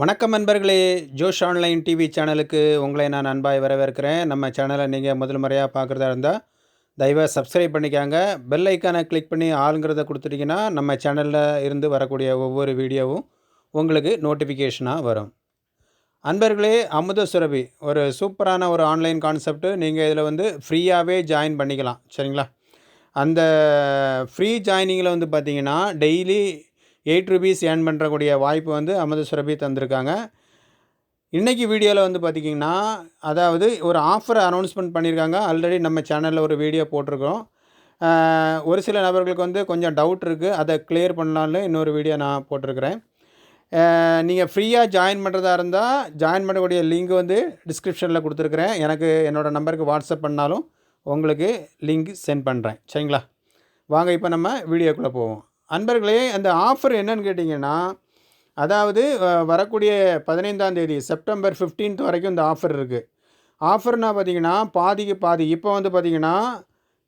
வணக்கம் நண்பர்களே ஜோஷ் online TV சேனலுக்கு உங்களை நான் அன்பாய் வரவேற்கிறேன். நம்ம சேனலை நீங்கள் முதல் முறையாக பார்க்குறதா இருந்தால் தயவாக சப்ஸ்கிரைப் பண்ணிக்காங்க. பெல் ஐக்கானை கிளிக் பண்ணி ஆளுங்கிறத கொடுத்துட்டிங்கன்னா நம்ம சேனலில் இருந்து வரக்கூடிய ஒவ்வொரு வீடியோவும் உங்களுக்கு நோட்டிஃபிகேஷனாக வரும். அன்பர்களே அமுத சுரபி ஒரு சூப்பரான ஒரு ஆன்லைன் கான்செப்ட்டு நீங்கள் இதில் வந்து ஃப்ரீயாகவே ஜாயின் பண்ணிக்கலாம். சரிங்களா? அந்த ஃப்ரீ ஜாயினிங்கில் வந்து பார்த்தீங்கன்னா டெய்லி எயிட் ருபீஸ் ஏர்ன் பண்ணுறக்கூடிய வாய்ப்பு வந்து அமது சுரபி தந்திருக்காங்க. இன்றைக்கி வீடியோவில் வந்து பார்த்திங்கன்னா அதாவது ஒரு ஆஃபரை அனௌன்ஸ்மெண்ட் பண்ணியிருக்காங்க ஆல்ரெடி நம்ம சேனலில் ஒரு வீடியோ போட்டிருக்கோம். ஒரு சில நபர்களுக்கு வந்து கொஞ்சம் டவுட் இருக்குது அதை கிளியர் பண்ணலான்னு இன்னொரு வீடியோ நான் போட்டிருக்கிறேன். நீங்கள் ஃப்ரீயாக ஜாயின் பண்ணுறதா இருந்தால் ஜாயின் பண்ணக்கூடிய லிங்க் வந்து டிஸ்கிரிப்ஷனில் கொடுத்துருக்குறேன். எனக்கு என்னோடய நம்பருக்கு வாட்ஸ்அப் பண்ணாலும் உங்களுக்கு லிங்க் சென்ட் பண்ணுறேன் சரிங்களா? வாங்க இப்போ நம்ம வீடியோக்குள்ளே போவோம். அன்பர்களே அந்த ஆஃபர் என்னன்னு கேட்டிங்கன்னா அதாவது வரக்கூடிய பதினைந்தாம் தேதி செப்டம்பர் 15th வரைக்கும் இந்த ஆஃபர் இருக்குது ஆஃபர்னால் பார்த்தீங்கன்னா பாதிக்கு பாதி. இப்போ வந்து பார்த்தீங்கன்னா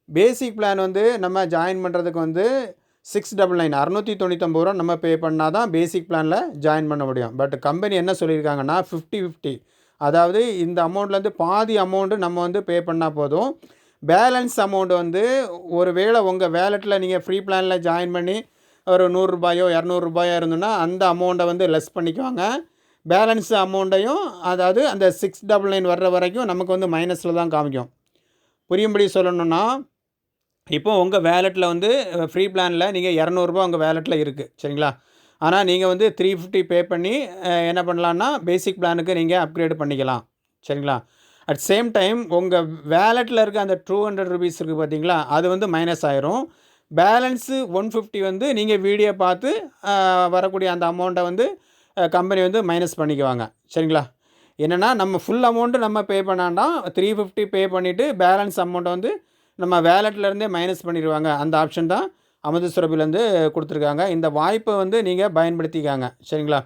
பேசிக் பிளான் வந்து நம்ம ஜாயின் பண்ணுறதுக்கு வந்து சிக்ஸ் டபுள் நைன் அறநூற்றி தொண்ணூத்தொம்பது ரூபா நம்ம பே பண்ணால் தான் பேசிக் பிளானில் ஜாயின் பண்ண முடியும். பட் கம்பெனி என்ன சொல்லியிருக்காங்கன்னா ஃபிஃப்டி ஃபிஃப்டி அதாவது இந்த அமௌண்ட்லேருந்து பாதி அமௌண்ட்டு நம்ம வந்து பே பண்ணால் போதும். பேலன்ஸ் அமௌண்ட் வந்து ஒரு வேளை உங்கள் வேலெட்டில் நீங்கள் ஃப்ரீ பிளானில் ஜாயின் பண்ணி ஒரு நூறுரூபாயோ இரநூறுபாயோ இருந்ததுன்னா அந்த அமௌண்ட்டை வந்து லெஸ் பண்ணிக்குவாங்க. பேலன்ஸ் அமௌண்ட்டையும் அதாவது அந்த சிக்ஸ் டபுள் நைன் வர்ற வரைக்கும் நமக்கு வந்து மைனஸில் தான் காமிக்கும். புரியும்படி சொல்லணும்னா இப்போ உங்கள் வேலெட்டில் வந்து ஃப்ரீ பிளானில் நீங்கள் இரநூறுபா உங்கள் வேலெட்டில் இருக்குது சரிங்களா? ஆனால் நீங்கள் வந்து த்ரீ ஃபிஃப்டி பே பண்ணி என்ன பண்ணலான்னா பேசிக் பிளானுக்கு நீங்கள் அப்கிரேட் பண்ணிக்கலாம் சரிங்களா? அட் சேம் டைம் உங்கள் வேலெட்டில் இருக்க அந்த டூ ஹண்ட்ரட் ருபீஸ் இருக்குது பார்த்தீங்களா அது வந்து மைனஸ் ஆயிரும். பேலன்ஸு ஒன் ஃபிஃப்டி வந்து நீங்கள் வீடியோ பார்த்து வரக்கூடிய அந்த அமௌண்ட்டை வந்து கம்பெனி வந்து மைனஸ் பண்ணிக்குவாங்க. சரிங்களா? என்னென்னா நம்ம ஃபுல் அமௌண்ட்டு நம்ம பே பண்ணாண்டாம் த்ரீ ஃபிஃப்டி பே பண்ணிவிட்டு பேலன்ஸ் அமௌண்ட்டை வந்து நம்ம வேலெட்லேருந்தே மைனஸ் பண்ணிடுவாங்க. அந்த ஆப்ஷன் தான் அமுத சுரபிலேருந்து கொடுத்துருக்காங்க. இந்த வாய்ப்பை வந்து நீங்கள் பயன்படுத்திக்காங்க. சரிங்களா?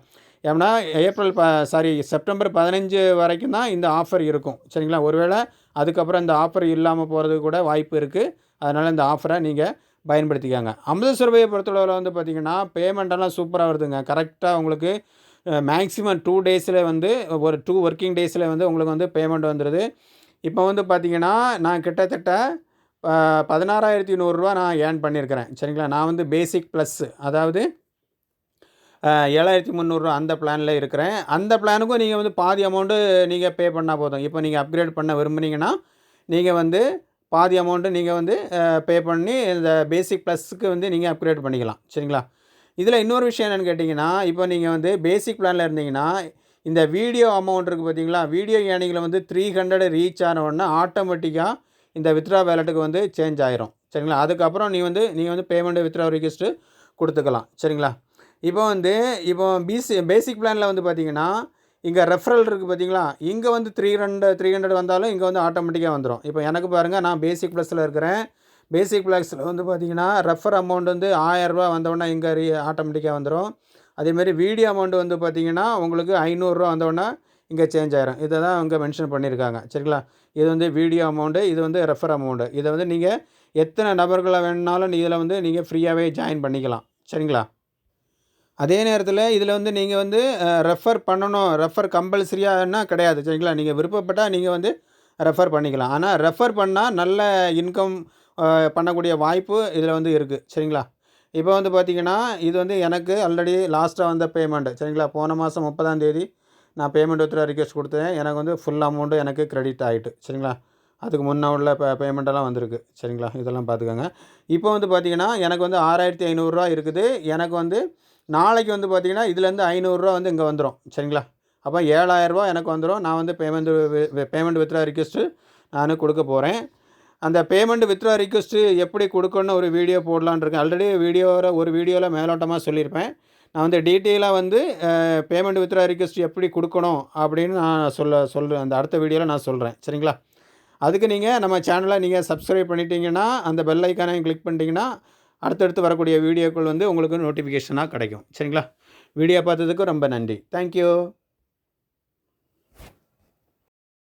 ஏன்னா ஏப்ரல் ப சாரி செப்டம்பர் பதினஞ்சு வரைக்கும் தான் இந்த ஆஃபர் இருக்கும். சரிங்களா? ஒருவேளை அதுக்கப்புறம் இந்த ஆஃபர் இல்லாமல் போகிறதுக்கு கூட வாய்ப்பு இருக்குது அதனால் இந்த ஆஃபரை நீங்கள் பயன்படுத்திக்காங்க. அமுத சுரபியை பொறுத்தளவில் வந்து பார்த்திங்கன்னா பேமெண்ட்டெல்லாம் சூப்பராக வருதுங்க. கரெக்டாக உங்களுக்கு மேக்ஸிமம் டூ டேஸில் வந்து ஒரு டூ ஒர்க்கிங் டேஸில் வந்து உங்களுக்கு வந்து பேமெண்ட் வந்துடுது இப்போ வந்து பார்த்திங்கன்னா நான் கிட்டத்தட்ட பதினாறாயிரத்தி நூறுரூவா நான் ஏர்ன் பண்ணியிருக்கிறேன் சரிங்களா? நான் வந்து பேசிக் ப்ளஸ்ஸு அதாவது ஏழாயிரத்தி முந்நூறுரூவா அந்த பிளானில் இருக்கிறேன். அந்த பிளானுக்கும் நீங்கள் வந்து பாதி அமௌண்ட்டு நீங்கள் பே பண்ணால் போதும். இப்போ நீங்கள் அப்கிரேட் பண்ண விரும்புனீங்கன்னா நீங்கள் வந்து பாதி அமௌண்ட்டு நீங்கள் வந்து பே பண்ணி இந்த பேசிக் ப்ளஸ்க்கு வந்து நீங்கள் அப்கிரேட் பண்ணிக்கலாம். சரிங்களா? இதில் இன்னொரு விஷயம் என்னென்னு கேட்டிங்கன்னா இப்போ நீங்கள் வந்து பேசிக் பிளானில் இருந்தீங்கன்னா இந்த வீடியோ அமௌண்ட் இருக்குது பார்த்தீங்களா வீடியோ ஏர்னிங்கில் வந்து த்ரீ ஹண்ட்ரட் ரீச் ஆன ஆட்டோமேட்டிக்காக இந்த வித்ரா வேலெட்டுக்கு வந்து சேஞ்ச் ஆயிரும். சரிங்களா? அதுக்கப்புறம் நீ வந்து நீங்கள் வந்து பேமெண்ட் வித்ரா ரிக்வெஸ்ட்டு கொடுத்துக்கலாம். சரிங்களா? இப்போ வந்து இப்போ பிசி பேசிக் பிளானில் வந்து பார்த்தீங்கன்னா இங்கே ரெஃபரல் இருக்குது பார்த்தீங்களா இங்கே வந்து த்ரீ ஹண்ட்ரட் த்ரீ ஹண்ட்ரட் வந்தாலும் இங்கே வந்து ஆட்டோமேட்டிக்காக வந்துடும் இப்போ எனக்கு பாருங்கள் நான் பேசிக் ப்ளஸில் இருக்கிறேன். பேசிக் ப்ளஸில் வந்து பார்த்தீங்கன்னா ரெஃபர் அமௌண்ட் வந்து ஆயரரூபா வந்தோடனே இங்கே ரீ ஆட்டோமேட்டிக்காக வந்துடும் அதேமாரி வீடியோ அமௌண்ட் வந்து பார்த்தீங்கன்னா உங்களுக்கு ஐநூறுரூவா வந்தோடனே இங்கே சேஞ்ச் ஆயிரும். இதை தான் இங்கே மென்ஷன் பண்ணியிருக்காங்க. சரிங்களா? இது வந்து வீடியோ அமௌண்ட்டு இது வந்து ரெஃபர் அமௌண்ட்டு இதை வந்து நீங்கள் எத்தனை நபர்களை வேணுனாலும் இதில் வந்து நீங்கள் ஃப்ரீயாகவே ஜாயின் பண்ணிக்கலாம். சரிங்களா? அதே நேரத்தில் இதில் வந்து நீங்கள் வந்து ரெஃபர் பண்ணணும். ரெஃபர் கம்பல்சரியானா கிடையாது. சரிங்களா? நீங்கள் விருப்பப்பட்டால் நீங்கள் வந்து ரெஃபர் பண்ணிக்கலாம். ஆனால் ரெஃபர் பண்ணால் நல்ல இன்கம் பண்ணக்கூடிய வாய்ப்பு இதில் வந்து இருக்குது சரிங்களா? இப்போ வந்து பார்த்திங்கன்னா இது வந்து எனக்கு ஆல்ரெடி லாஸ்ட்டாக வந்த பேமெண்ட்டு சரிங்களா? போன மாதம் முப்பதாம் தேதி நான் பேமெண்ட் ஒருத்தர் ரிக்வெஸ்ட் கொடுத்தேன். எனக்கு வந்து ஃபுல் அமௌண்ட்டு எனக்கு கிரெடிட் ஆகிட்டு சரிங்களா? அதுக்கு முன்ன உள்ள பே பேமெண்ட்டெல்லாம் வந்திருக்கு. சரிங்களா? இதெல்லாம் பார்த்துக்கோங்க இப்போ வந்து பார்த்திங்கன்னா எனக்கு வந்து ஆறாயிரத்தி ஐநூறுரூவா இருக்குது. எனக்கு வந்து நாளைக்கு வந்து பார்த்திங்கன்னா இதுலேருந்து ஐநூறுரூவா வந்து இங்கே வந்துடும் சரிங்களா? அப்போ ஏழாயிரரூவா எனக்கு வந்துடும் நான் வந்து பேமெண்ட் பேமெண்ட் வித்ரா ரிக்வெஸ்ட்டு நான் கொடுக்க போகிறேன் அந்த பேமெண்ட் வித்ரா ரிக்வெஸ்ட்டு எப்படி கொடுக்கணும்னு ஒரு வீடியோ போடலான்னு இருக்கேன். ஆல்ரெடி வீடியோவில் ஒரு வீடியோவில் மேலோட்டமாக சொல்லியிருப்பேன். நான் வந்து டீட்டெயிலாக வந்து பேமெண்ட் வித்ரா ரிக்வெஸ்ட் எப்படி கொடுக்கணும் அப்படின்னு நான் சொல்ல சொல்கிறேன் அந்த அடுத்த வீடியோவில் நான் சொல்கிறேன் சரிங்களா? அதுக்கு நீங்கள் நம்ம சேனலை நீங்கள் சப்ஸ்கிரைப் பண்ணிட்டீங்கன்னா அந்த பெல் ஐக்கானையும் கிளிக் பண்ணிட்டீங்கன்னா அடுத்தடுத்து வரக்கூடிய வீடியோக்கள் வந்து உங்களுக்கு நோட்டிஃபிகேஷனாக கிடைக்கும். சரிங்களா? வீடியோ பார்த்ததுக்கு ரொம்ப நன்றி. தேங்க்யூ